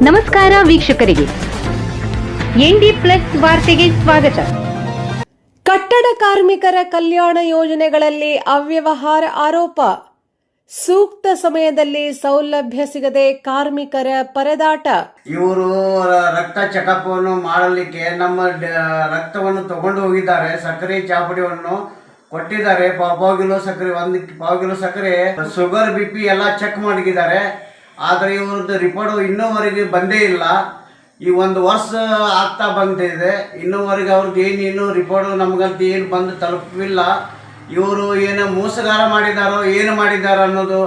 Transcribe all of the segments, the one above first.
ನಮಸ್ಕಾರ ವೀಕ್ಷಕರಿಗೆ. ND plus ವಾರ್ತೆಗೆ ಸ್ವಾಗತ. ಕಟ್ಟಡ ಕಾರ್ಮಿಕರ ಕಲ್ಯಾಣ ಯೋಜನೆಗಳಲ್ಲಿ ಅವ್ಯವಹಾರ ಆರೋಪ. ಸೂಕ್ತ ಸಮಯದಲ್ಲಿ ಸೌಲಭ್ಯ ಸಿಗದೆ ಕಾರ್ಮಿಕರ ಪರದಾಟ. ಇವರು ರಕ್ತ ಚೆಕಪ್ ಅನ್ನು ಮಾಡಲಿಕ್ಕೆ ನಮ್ಮ ರಕ್ತವನ್ನು ತಗೊಂಡು ಹೋಗಿದ್ದಾರೆ. ಸಕ್ಕರೆ ಚಾಪಡಿಯನ್ನು ಕೊಟ್ಟಿದ್ದಾರೆ. ಪಾವ್ ಪಾವ್ ಕಿಲೋ ಸಕ್ಕರೆ ಒಂದು ಪಾವ್ ಕಿಲೋ ಸಕ್ಕರೆ ಶುಗರ್ ಬಿ ಪಿ ಎಲ್ಲ ಚೆಕ್ ಮಾಡಿದ್ದಾರೆ. ಆದರೆ ಇವ್ರದ್ದು ರಿಪೋರ್ಟ್ ಇನ್ನೂವರೆಗೆ ಬಂದೇ ಇಲ್ಲ. ಈ ಒಂದು ವರ್ಷ ಆಗ್ತಾ ಬಂದಿದೆ ಇನ್ನೂವರೆಗೆ ಅವ್ರದ್ದು ಏನು ಇನ್ನೂ ರಿಪೋರ್ಟ್ ನಮಗಂತ ಏನು ಬಂದು ತಲುಪಿಲ್ಲ. ಇವರು ಏನು ಮೋಸಗಾರ ಮಾಡಿದಾರೋ, ಏನು ಮಾಡಿದಾರೋ ಅನ್ನೋದು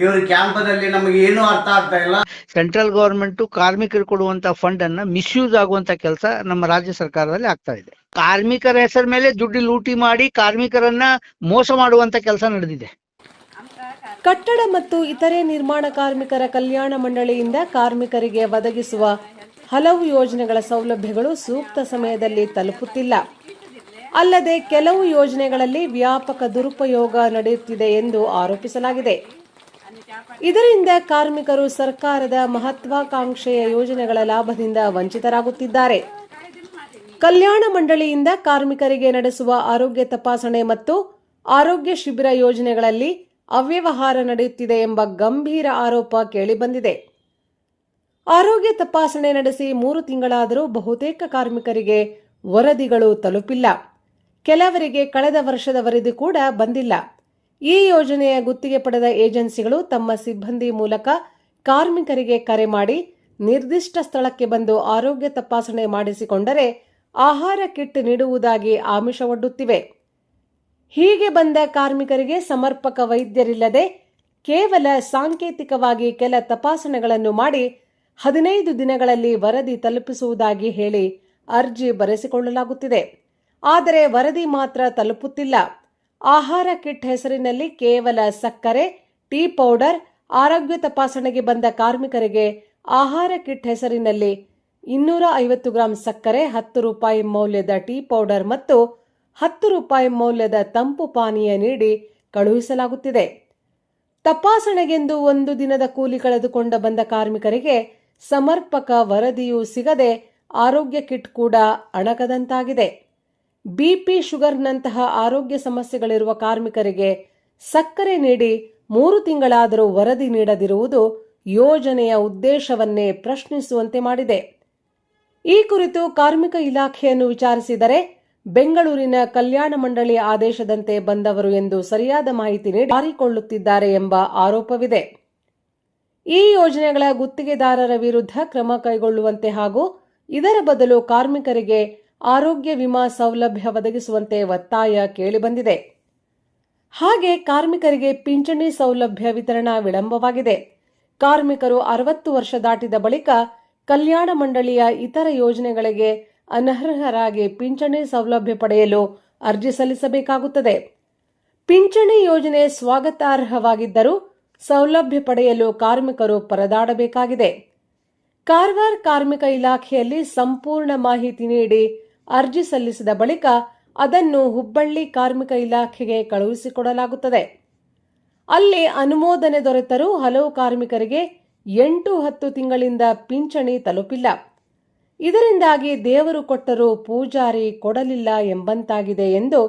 ಇವರು ಕ್ಯಾಂಪದಲ್ಲಿ ನಮಗೆ ಏನೂ ಅರ್ಥ ಆಗ್ತಾ ಇಲ್ಲ. ಸೆಂಟ್ರಲ್ ಗವರ್ಮೆಂಟ್ ಕಾರ್ಮಿಕರು ಕೊಡುವಂತ ಫಂಡ್ ಅನ್ನ ಮಿಸ್ಯೂಸ್ ಆಗುವಂತ ಕೆಲಸ ನಮ್ಮ ರಾಜ್ಯ ಸರ್ಕಾರದಲ್ಲಿ ಆಗ್ತಾ ಇದೆ. ಕಾರ್ಮಿಕರ ಹೆಸರ ಮೇಲೆ ದುಡ್ಡು ಲೂಟಿ ಮಾಡಿ ಕಾರ್ಮಿಕರನ್ನ ಮೋಸ ಮಾಡುವಂತ ಕೆಲಸ ನಡೆದಿದೆ. ಕಟ್ಟಡ ಮತ್ತು ಇತರೆ ನಿರ್ಮಾಣ ಕಾರ್ಮಿಕರ ಕಲ್ಯಾಣ ಮಂಡಳಿಯಿಂದ ಕಾರ್ಮಿಕರಿಗೆ ಒದಗಿಸುವ ಹಲವು ಯೋಜನೆಗಳ ಸೌಲಭ್ಯಗಳು ಸೂಕ್ತ ಸಮಯದಲ್ಲಿ ತಲುಪುತ್ತಿಲ್ಲ. ಅಲ್ಲದೆ ಕೆಲವು ಯೋಜನೆಗಳಲ್ಲಿ ವ್ಯಾಪಕ ದುರುಪಯೋಗ ನಡೆಯುತ್ತಿದೆ ಎಂದು ಆರೋಪಿಸಲಾಗಿದೆ. ಇದರಿಂದ ಕಾರ್ಮಿಕರು ಸರ್ಕಾರದ ಮಹತ್ವಾಕಾಂಕ್ಷೆಯ ಯೋಜನೆಗಳ ಲಾಭದಿಂದ ವಂಚಿತರಾಗುತ್ತಿದ್ದಾರೆ. ಕಲ್ಯಾಣ ಮಂಡಳಿಯಿಂದ ಕಾರ್ಮಿಕರಿಗೆ ನಡೆಸುವ ಆರೋಗ್ಯ ತಪಾಸಣೆ ಮತ್ತು ಆರೋಗ್ಯ ಶಿಬಿರ ಯೋಜನೆಗಳಲ್ಲಿ ಅವ್ಯವಹಾರ ನಡೆಯುತ್ತಿದೆ ಎಂಬ ಗಂಭೀರ ಆರೋಪ ಕೇಳಿಬಂದಿದೆ. ಆರೋಗ್ಯ ತಪಾಸಣೆ ನಡೆಸಿ ಮೂರು ತಿಂಗಳಾದರೂ ಬಹುತೇಕ ಕಾರ್ಮಿಕರಿಗೆ ವರದಿಗಳು ತಲುಪಿಲ್ಲ. ಕೆಲವರಿಗೆ ಕಳೆದ ವರ್ಷದ ವರದಿ ಕೂಡ ಬಂದಿಲ್ಲ. ಈ ಯೋಜನೆಯ ಗುತ್ತಿಗೆ ಪಡೆದ ಏಜೆನ್ಸಿಗಳು ತಮ್ಮ ಸಿಬ್ಬಂದಿ ಮೂಲಕ ಕಾರ್ಮಿಕರಿಗೆ ಕರೆ ಮಾಡಿ ನಿರ್ದಿಷ್ಟ ಸ್ಥಳಕ್ಕೆ ಬಂದು ಆರೋಗ್ಯ ತಪಾಸಣೆ ಮಾಡಿಸಿಕೊಂಡರೆ ಆಹಾರ ಕಿಟ್ ನೀಡುವುದಾಗಿ ಆಮಿಷವೊಡ್ಡುತ್ತಿವೆ. ಹೀಗೆ ಬಂದ ಕಾರ್ಮಿಕರಿಗೆ ಸಮರ್ಪಕ ವೈದ್ಯರಿಲ್ಲದೆ ಕೇವಲ ಸಾಂಕೇತಿಕವಾಗಿ ಕೆಲ ತಪಾಸಣೆಗಳನ್ನು ಮಾಡಿ ಹದಿನೈದು ದಿನಗಳಲ್ಲಿ ವರದಿ ತಲುಪಿಸುವುದಾಗಿ ಹೇಳಿ ಅರ್ಜಿ ಬರೆಸಿಕೊಳ್ಳಲಾಗುತ್ತಿದೆ. ಆದರೆ ವರದಿ ಮಾತ್ರ ತಲುಪುತ್ತಿಲ್ಲ. ಆಹಾರ ಕಿಟ್ ಹೆಸರಿನಲ್ಲಿ ಕೇವಲ ಸಕ್ಕರೆ, ಟೀ ಪೌಡರ್, ಆರೋಗ್ಯ ತಪಾಸಣೆಗೆ ಬಂದ ಕಾರ್ಮಿಕರಿಗೆ ಆಹಾರ ಕಿಟ್ ಹೆಸರಿನಲ್ಲಿ ಇನ್ನೂರ ಐವತ್ತು ಗ್ರಾಂ ಸಕ್ಕರೆ, ಹತ್ತು ರೂಪಾಯಿ ಮೌಲ್ಯದ ಟೀ ಪೌಡರ್ ಮತ್ತು ಹತ್ತು ರೂಪಾಯಿ ಮೌಲ್ಯದ ತಂಪು ಪಾನೀಯ ನೀಡಿ ಕಳುಹಿಸಲಾಗುತ್ತಿದೆ. ತಪಾಸಣೆಗೆಂದು ಒಂದು ದಿನದ ಕೂಲಿ ಕಳೆದುಕೊಂಡ ಬಂದ ಕಾರ್ಮಿಕರಿಗೆ ಸಮರ್ಪಕ ವರದಿಯೂ ಸಿಗದೆ ಆರೋಗ್ಯ ಕಿಟ್ ಕೂಡ ಅಣಕದಂತಾಗಿದೆ. ಬಿಪಿ ಶುಗರ್ನಂತಹ ಆರೋಗ್ಯ ಸಮಸ್ಯೆಗಳಿರುವ ಕಾರ್ಮಿಕರಿಗೆ ಸಕ್ಕರೆ ನೀಡಿ ಮೂರು ತಿಂಗಳಾದರೂ ವರದಿ ನೀಡದಿರುವುದು ಯೋಜನೆಯ ಉದ್ದೇಶವನ್ನೇ ಪ್ರಶ್ನಿಸುವಂತೆ ಮಾಡಿದೆ. ಈ ಕುರಿತು ಕಾರ್ಮಿಕ ಇಲಾಖೆಯನ್ನು ವಿಚಾರಿಸಿದರೆ ಬೆಂಗಳೂರಿನ ಕಲ್ಯಾಣ ಮಂಡಳಿ ಆದೇಶದಂತೆ ಬಂದವರು ಎಂದು ಸರಿಯಾದ ಮಾಹಿತಿ ನೀಡಿ ಹಾರಿಕೊಳ್ಳುತ್ತಿದ್ದಾರೆ ಎಂಬ ಆರೋಪವಿದೆ. ಈ ಯೋಜನೆಗಳ ಗುತ್ತಿಗೆದಾರರ ವಿರುದ್ಧ ಕ್ರಮ ಕೈಗೊಳ್ಳುವಂತೆ ಹಾಗೂ ಇದರ ಬದಲು ಕಾರ್ಮಿಕರಿಗೆ ಆರೋಗ್ಯ ವಿಮಾ ಸೌಲಭ್ಯ ಒದಗಿಸುವಂತೆ ಒತ್ತಾಯ ಕೇಳಿಬಂದಿದೆ. ಹಾಗೆ ಕಾರ್ಮಿಕರಿಗೆ ಪಿಂಚಣಿ ಸೌಲಭ್ಯ ವಿತರಣಾ ವಿಳಂಬವಾಗಿದೆ. ಕಾರ್ಮಿಕರು ಅರವತ್ತು ವರ್ಷ ದಾಟಿದ ಬಳಿಕ ಕಲ್ಯಾಣ ಮಂಡಳಿಯ ಇತರ ಯೋಜನೆಗಳಿಗೆ ಅನರ್ಹರಾಗಿ ಪಿಂಚಣಿ ಸೌಲಭ್ಯ ಪಡೆಯಲು ಅರ್ಜಿ ಸಲ್ಲಿಸಬೇಕಾಗುತ್ತದೆ. ಪಿಂಚಣಿ ಯೋಜನೆ ಸ್ವಾಗತಾರ್ಹವಾಗಿದ್ದರೂ ಸೌಲಭ್ಯ ಪಡೆಯಲು ಕಾರ್ಮಿಕರು ಪರದಾಡಬೇಕಾಗಿದೆ. ಕಾರವಾರ ಕಾರ್ಮಿಕ ಇಲಾಖೆಯಲ್ಲಿ ಸಂಪೂರ್ಣ ಮಾಹಿತಿ ನೀಡಿ ಅರ್ಜಿ ಸಲ್ಲಿಸಿದ ಬಳಿಕ ಅದನ್ನು ಹುಬ್ಬಳ್ಳಿ ಕಾರ್ಮಿಕ ಇಲಾಖೆಗೆ ಕಳುಹಿಸಿಕೊಡಲಾಗುತ್ತದೆ. ಅಲ್ಲಿ ಅನುಮೋದನೆ ದೊರೆತರೂ ಹಲವು ಕಾರ್ಮಿಕರಿಗೆ ಎಂಟು ಹತ್ತು ತಿಂಗಳಿಂದ ಪಿಂಚಣಿ ತಲುಪಿಲ್ಲ. ಇದರಿಂದಾಗಿ ದೇವರು ಕೊಟ್ಟರೂ ಪೂಜಾರಿ ಕೊಡಲಿಲ್ಲ ಎಂಬಂತಾಗಿದೆ ಎಂದು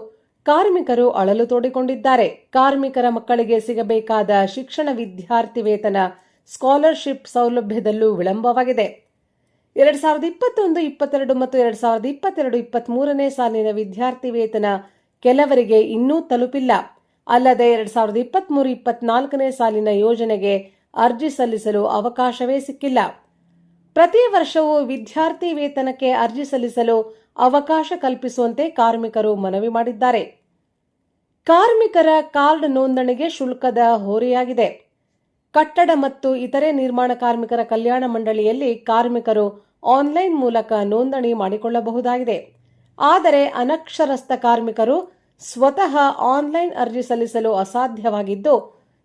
ಕಾರ್ಮಿಕರು ಅಳಲು ತೋಡಿಕೊಂಡಿದ್ದಾರೆ. ಕಾರ್ಮಿಕರ ಮಕ್ಕಳಿಗೆ ಸಿಗಬೇಕಾದ ಶಿಕ್ಷಣ ವಿದ್ಯಾರ್ಥಿ ವೇತನ ಸ್ಕಾಲರ್ಶಿಪ್ ಸೌಲಭ್ಯದಲ್ಲೂ ವಿಳಂಬವಾಗಿದೆ. ಎರಡ್ ಸಾವಿರದ ಇಪ್ಪತ್ತೊಂದು, ಇಪ್ಪತ್ತೆರಡು ಮತ್ತು ಎರಡ್ ಸಾವಿರದ ಇಪ್ಪತ್ತೆರಡು ಇಪ್ಪತ್ಮೂರನೇ ಸಾಲಿನ ವಿದ್ಯಾರ್ಥಿ ವೇತನ ಕೆಲವರಿಗೆ ಇನ್ನೂ ತಲುಪಿಲ್ಲ. ಅಲ್ಲದೆ ಎರಡ್ ಸಾವಿರದ ಇಪ್ಪತ್ಮೂರು ಇಪ್ಪತ್ನಾಲ್ಕನೇ ಸಾಲಿನ ಯೋಜನೆಗೆ ಅರ್ಜಿ ಸಲ್ಲಿಸಲು ಅವಕಾಶವೇ ಸಿಕ್ಕಿಲ್ಲ. ಪ್ರತಿ ವರ್ಷವೂ ವಿದ್ಯಾರ್ಥಿ ವೇತನಕ್ಕೆ ಅರ್ಜಿ ಸಲ್ಲಿಸಲು ಅವಕಾಶ ಕಲ್ಪಿಸುವಂತೆ ಕಾರ್ಮಿಕರು ಮನವಿ ಮಾಡಿದ್ದಾರೆ. ಕಾರ್ಮಿಕರ ಕಾರ್ಡ್ ನೋಂದಣಿಗೆ ಶುಲ್ಕದ ಹೊರೆಯಾಗಿದೆ. ಕಟ್ಟಡ ಮತ್ತು ಇತರೆ ನಿರ್ಮಾಣ ಕಾರ್ಮಿಕರ ಕಲ್ಯಾಣ ಮಂಡಳಿಯಲ್ಲಿ ಕಾರ್ಮಿಕರು ಆನ್ಲೈನ್ ಮೂಲಕ ನೋಂದಣಿ ಮಾಡಿಕೊಳ್ಳಬಹುದಾಗಿದೆ. ಆದರೆ ಅನಕ್ಷರಸ್ಥ ಕಾರ್ಮಿಕರು ಸ್ವತಃ ಆನ್ಲೈನ್ ಅರ್ಜಿ ಸಲ್ಲಿಸಲು ಅಸಾಧ್ಯವಾಗಿದ್ದು,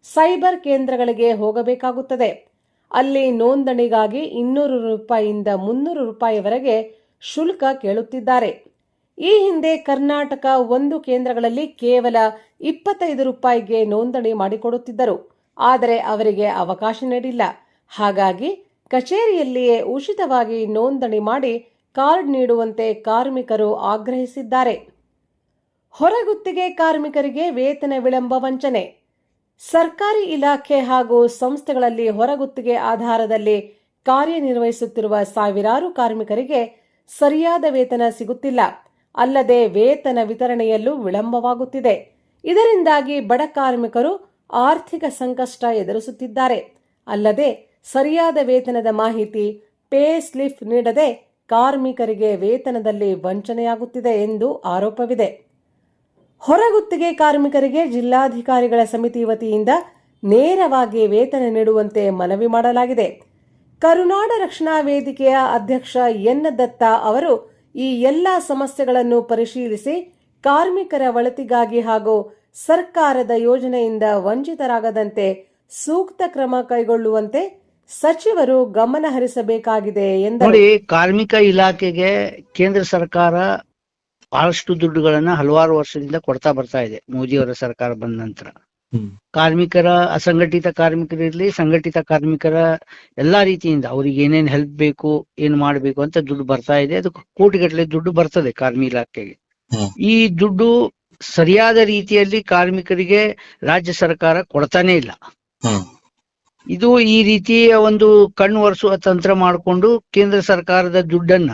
ಸೈಬರ್ ಕೇಂದ್ರಗಳಿಗೆ ಹೋಗಬೇಕಾಗುತ್ತದೆ. ಅಲ್ಲಿ ನೋಂದಣಿಗಾಗಿ ಇನ್ನೂರು ರೂಪಾಯಿಯಿಂದ ಮುನ್ನೂರು ರೂಪಾಯಿವರೆಗೆ ಶುಲ್ಕ ಕೇಳುತ್ತಿದ್ದಾರೆ. ಈ ಹಿಂದೆ ಕರ್ನಾಟಕ ಒಂದು ಕೇಂದ್ರಗಳಲ್ಲಿ ಕೇವಲ ಇಪ್ಪತ್ತೈದು ರೂಪಾಯಿಗೆ ನೋಂದಣಿ ಮಾಡಿಕೊಡುತ್ತಿದ್ದರು. ಆದರೆ ಅವರಿಗೆ ಅವಕಾಶ ನೀಡಿಲ್ಲ. ಹಾಗಾಗಿ ಕಚೇರಿಯಲ್ಲಿಯೇ ಉಚಿತವಾಗಿ ನೋಂದಣಿ ಮಾಡಿ ಕಾರ್ಡ್ ನೀಡುವಂತೆ ಕಾರ್ಮಿಕರು ಆಗ್ರಹಿಸಿದ್ದಾರೆ. ಹೊರಗುತ್ತಿಗೆ ಕಾರ್ಮಿಕರಿಗೆ ವೇತನ ವಿಳಂಬ ವಂಚನೆ. ಸರ್ಕಾರಿ ಇಲಾಖೆ ಹಾಗೂ ಸಂಸ್ಥೆಗಳಲ್ಲಿ ಹೊರಗುತ್ತಿಗೆ ಆಧಾರದಲ್ಲಿ ಕಾರ್ಯನಿರ್ವಹಿಸುತ್ತಿರುವ ಸಾವಿರಾರು ಕಾರ್ಮಿಕರಿಗೆ ಸರಿಯಾದ ವೇತನ ಸಿಗುತ್ತಿಲ್ಲ. ಅಲ್ಲದೆ ವೇತನ ವಿತರಣೆಯಲ್ಲೂ ವಿಳಂಬವಾಗುತ್ತಿದೆ. ಇದರಿಂದಾಗಿ ಬಡ ಕಾರ್ಮಿಕರು ಆರ್ಥಿಕ ಸಂಕಷ್ಟ ಎದುರಿಸುತ್ತಿದ್ದಾರೆ. ಅಲ್ಲದೆ ಸರಿಯಾದ ವೇತನದ ಮಾಹಿತಿ ಪೇ ಸ್ಲಿಪ್ ನೀಡದೆ ಕಾರ್ಮಿಕರಿಗೆ ವೇತನದಲ್ಲಿ ವಂಚನೆಯಾಗುತ್ತಿದೆ ಎಂದು ಆರೋಪವಿದೆ. ಹೊರಗುತ್ತಿಗೆ ಕಾರ್ಮಿಕರಿಗೆ ಜಿಲ್ಲಾಧಿಕಾರಿಗಳ ಸಮಿತಿ ವತಿಯಿಂದ ನೇರವಾಗಿ ವೇತನ ನೀಡುವಂತೆ ಮನವಿ ಮಾಡಲಾಗಿದೆ. ಕರುನಾಡ ರಕ್ಷಣಾ ವೇದಿಕೆಯ ಅಧ್ಯಕ್ಷ ಎನ್ ದತ್ತ ಅವರು ಈ ಎಲ್ಲ ಸಮಸ್ಯೆಗಳನ್ನು ಪರಿಶೀಲಿಸಿ ಕಾರ್ಮಿಕರ ಒಳತಿಗಾಗಿ ಹಾಗೂ ಸರ್ಕಾರದ ಯೋಜನೆಯಿಂದ ವಂಚಿತರಾಗದಂತೆ ಸೂಕ್ತ ಕ್ರಮ ಕೈಗೊಳ್ಳುವಂತೆ ಸಚಿವರು ಗಮನ ಹರಿಸಬೇಕಾಗಿದೆ ಎಂದರು ಕಾರ್ಮಿಕ ಇಲಾಖೆಗೆ ಕೇಂದ್ರ ಸರ್ಕಾರ ಬಹಳಷ್ಟು ದುಡ್ಡುಗಳನ್ನ ಹಲವಾರು ವರ್ಷದಿಂದ ಕೊಡ್ತಾ ಬರ್ತಾ ಇದೆ ಮೋದಿಯವರ ಸರ್ಕಾರ ಬಂದ ನಂತರ. ಕಾರ್ಮಿಕರ ಅಸಂಘಟಿತ ಕಾರ್ಮಿಕರಿರ್ಲಿ ಸಂಘಟಿತ ಕಾರ್ಮಿಕರ ಎಲ್ಲಾ ರೀತಿಯಿಂದ ಅವ್ರಿಗೆ ಏನೇನ್ ಹೆಲ್ಪ್ ಬೇಕು ಏನ್ ಮಾಡ್ಬೇಕು ಅಂತ ದುಡ್ಡು ಬರ್ತಾ ಇದೆ. ಅದು ಕೋಟಿಗಟ್ಟಲೆ ದುಡ್ಡು ಬರ್ತದೆ ಕಾರ್ಮಿ ಇಲಾಖೆಗೆ. ಈ ದುಡ್ಡು ಸರಿಯಾದ ರೀತಿಯಲ್ಲಿ ಕಾರ್ಮಿಕರಿಗೆ ರಾಜ್ಯ ಸರ್ಕಾರ ಕೊಡ್ತಾನೆ ಇಲ್ಲ. ಇದು ಈ ರೀತಿಯ ಒಂದು ಕಣ್ಣು ಒರೆಸುವ ತಂತ್ರ ಮಾಡಿಕೊಂಡು ಕೇಂದ್ರ ಸರ್ಕಾರದ ದುಡ್ಡನ್ನ.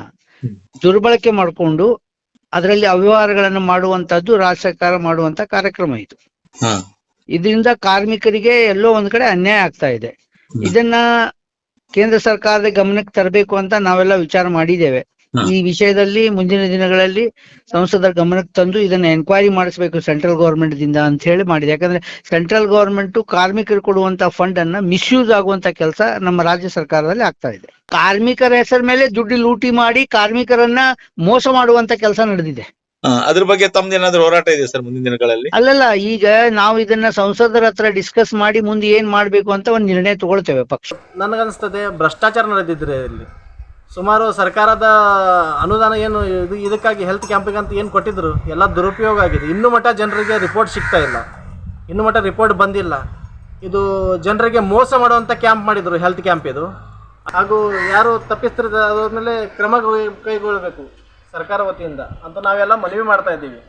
ದುರ್ಬಳಕೆ ಮಾಡಿಕೊಂಡು ಅದರಲ್ಲಿ ಅವ್ಯವಹಾರಗಳನ್ನು ಮಾಡುವಂತದ್ದು ರಾಜ್ಯ ಸರ್ಕಾರ ಮಾಡುವಂತ ಕಾರ್ಯಕ್ರಮ ಇದು. ಇದರಿಂದ ಕಾರ್ಮಿಕರಿಗೆ ಎಲ್ಲೋ ಒಂದ್ ಕಡೆ ಅನ್ಯಾಯ ಆಗ್ತಾ ಇದೆ ಇದನ್ನ ಕೇಂದ್ರ ಸರ್ಕಾರದ ಗಮನಕ್ಕೆ ತರಬೇಕು ಅಂತ ನಾವೆಲ್ಲ ವಿಚಾರ ಮಾಡಿದ್ದೇವೆ. ಈ ವಿಷಯದಲ್ಲಿ ಮುಂದಿನ ದಿನಗಳಲ್ಲಿ ಸಂಸದರ ಗಮನಕ್ಕೆ ತಂದು ಇದನ್ನ ಎನ್ಕ್ವೈರಿ ಮಾಡಿಸಬೇಕು ಸೆಂಟ್ರಲ್ ಗವರ್ಮೆಂಟ್ ದಿಂದ ಅಂತ ಹೇಳಿ ಮಾಡಿದೆ. ಯಾಕಂದ್ರೆ ಸೆಂಟ್ರಲ್ ಗವರ್ಮೆಂಟ್ ಕಾರ್ಮಿಕರು ಕೊಡುವಂತ ಫಂಡ್ ಅನ್ನ ಮಿಸ್ಯೂಸ್ ಆಗುವಂತ ಕೆಲಸ ನಮ್ಮ ರಾಜ್ಯ ಸರ್ಕಾರದಲ್ಲಿ ಆಗ್ತಾ ಇದೆ. ಕಾರ್ಮಿಕರ ಹೆಸರ ಮೇಲೆ ದುಡ್ಡು ಲೂಟಿ ಮಾಡಿ ಕಾರ್ಮಿಕರನ್ನ ಮೋಸ ಮಾಡುವಂತ ಕೆಲಸ ನಡೆದಿದೆ. ಅದ್ರ ಬಗ್ಗೆ ತಮ್ದೇನಾದ್ರೂ ಹೋರಾಟ ಇದೆ ಸರ್ ಮುಂದಿನ ದಿನಗಳಲ್ಲಿ? ಅಲ್ಲಲ್ಲ ಈಗ ನಾವು ಇದನ್ನ ಸಂಸದರ ಹತ್ರ ಡಿಸ್ಕಸ್ ಮಾಡಿ ಮುಂದೆ ಏನ್ ಮಾಡ್ಬೇಕು ಅಂತ ಒಂದು ನಿರ್ಣಯ ತಗೊಳ್ತೇವೆ ಪಕ್ಷ. ನನಗನ್ಸ್ತದೆ ಭ್ರಷ್ಟಾಚಾರ ನಡೆದಿದ್ರೆ ಇಲ್ಲಿ. ಸುಮಾರು ಸರ್ಕಾರದ ಅನುದಾನ ಏನು ಇದು, ಇದಕ್ಕಾಗಿ ಹೆಲ್ತ್ ಕ್ಯಾಂಪಿಗಂತ ಏನು ಕೊಟ್ಟಿದ್ರು, ಎಲ್ಲ ದುರುಪಯೋಗ ಆಗಿದೆ. ಇನ್ನೂ ಮಟ್ಟ ಜನರಿಗೆ ರಿಪೋರ್ಟ್ ಸಿಗ್ತಾ ಇಲ್ಲ. ಇನ್ನೂ ಮಟ್ಟ ರಿಪೋರ್ಟ್ ಬಂದಿಲ್ಲ. ಇದು ಜನರಿಗೆ ಮೋಸ ಮಾಡುವಂಥ ಕ್ಯಾಂಪ್ ಮಾಡಿದರು ಹೆಲ್ತ್ ಕ್ಯಾಂಪ್ ಇದು. ಹಾಗೂ ಯಾರು ತಪ್ಪಿಸ್ತಿರ್ತಾರೆ ಅದ್ರ ಮೇಲೆ ಕ್ರಮ ಕೈಗೊಳ್ಳಬೇಕು ಸರ್ಕಾರ ವತಿಯಿಂದ ಅಂತ ನಾವೆಲ್ಲ ಮನವಿ ಮಾಡ್ತಾ ಇದ್ದೀವಿ.